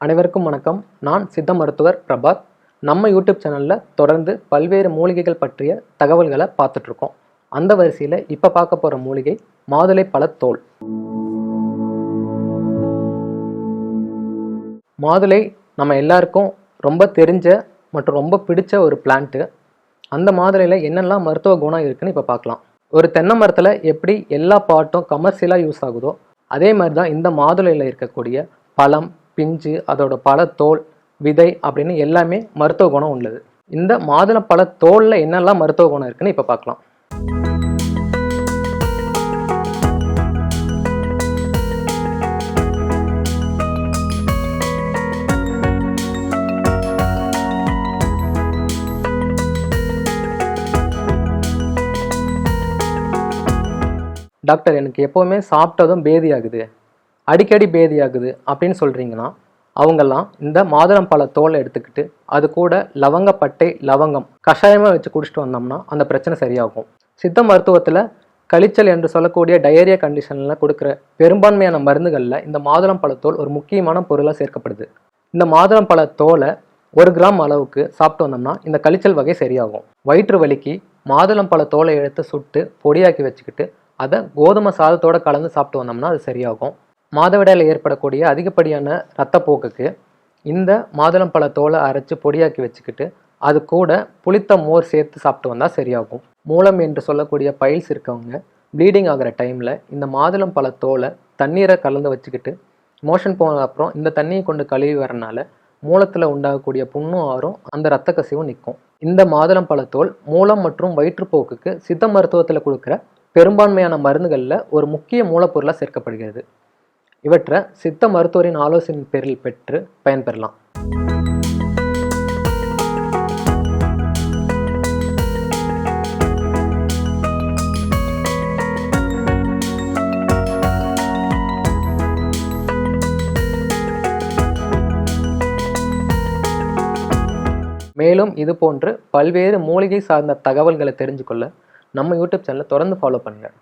அனைவருக்கும் வணக்கம். நான் சித்த மருத்துவர் பிரபாத். நம்ம யூடியூப் சேனலில் தொடர்ந்து பல்வேறு மூலிகைகள் பற்றிய தகவல்களை பார்த்துட்ருக்கோம். அந்த வரிசையில் இப்போ பார்க்க போகிற மூலிகை மாதுளை பழத்தோல். மாதுளை நம்ம எல்லாருக்கும் ரொம்ப தெரிஞ்ச மற்றும் ரொம்ப பிடிச்ச ஒரு பிளான்ட்டு அந்த மாதுளையில் என்னெல்லாம் மருத்துவ குணம் இருக்குன்னு இப்போ பார்க்கலாம். ஒரு தென்னை மரத்தில் எப்படி எல்லா பாட்டும் கமர்ஷியலாக யூஸ் ஆகுதோ அதே மாதிரி தான் இந்த மாதுளையில் இருக்கக்கூடிய பழம் பிஞ்சு அதோட பழத்தோல் விதை அப்படின்னு எல்லாமே மருத்துவ குணம் உள்ளது. இந்த மாதுளம்பழ தோலில் என்னெல்லாம் மருத்துவ குணம் இருக்குன்னு இப்போ பார்க்கலாம் டாக்டர் எனக்கு எப்போவுமே சாப்பிட்டதும் பேதி ஆகுது அடிக்கடி பேதியாகுது அப்படின்னு சொல்கிறீங்கன்னா அவங்கெல்லாம் இந்த மாதுளம் பழ தோலை எடுத்துக்கிட்டு அது கூட லவங்கப்பட்டை லவங்கம் கஷாயமாக வச்சு குடிச்சிட்டு வந்தோம்னா அந்த பிரச்சனை சரியாகும். சித்த மருத்துவத்தில் கழிச்சல் என்று சொல்லக்கூடிய டயரியா கண்டிஷனில் கொடுக்குற பெரும்பான்மையான மருந்துகளில் இந்த மாதுளம் பழத்தோல் ஒரு முக்கியமான பொருளாக சேர்க்கப்படுது. இந்த மாதுளம் பழ தோலை ஒரு கிராம் அளவுக்கு சாப்பிட்டு வந்தோம்னா இந்த கழிச்சல் வகை சரியாகும். வயிற்று வலிக்கு மாதுளம் பழ தோலை எடுத்து சுட்டு பொடியாக்கி வச்சுக்கிட்டு அதை கோதுமை சாதத்தோட கலந்து சாப்பிட்டு வந்தோம்னா அது சரியாகும். மாதவிடாயில் ஏற்படக்கூடிய அதிகப்படியான ரத்தப்போக்குக்கு இந்த மாதுளம்பழ தோலை அரைச்சி பொடியாக்கி வச்சுக்கிட்டு அது கூட புளித்த மோர் சேர்த்து சாப்பிட்டு வந்தால் சரியாகும். மூலம் என்று சொல்லக்கூடிய பைல்ஸ் இருக்கவங்க ப்ளீடிங் ஆகிற டைமில் இந்த மாதுளம் பழ தோலை தண்ணீரை கலந்து வச்சுக்கிட்டு மோஷன் போன அப்புறம் இந்த தண்ணியை கொண்டு கழுவி வரனால மூலத்தில் உண்டாகக்கூடிய புண்ணும் ஆறும் அந்த இரத்த கசிவும் நிற்கும் இந்த மாதுளம் பழத்தோல் மூலம் மற்றும் வயிற்றுப்போக்குக்கு சித்த மருத்துவத்தில் கொடுக்குற பெரும்பான்மையான மருந்துகளில் ஒரு முக்கிய மூலப்பொருளாக சேர்க்கப்படுகிறது. இவற்றை சித்த மருத்துவரின் ஆலோசனை பேரில் பெற்று பயன்பெறலாம். மேலும் இது போன்று பல்வேறு மூலிகை சார்ந்த தகவல்களை தெரிஞ்சுக்கொள்ள நம்ம யூடியூப் சேனலை தொடர்ந்து ஃபாலோ பண்ணுங்கள்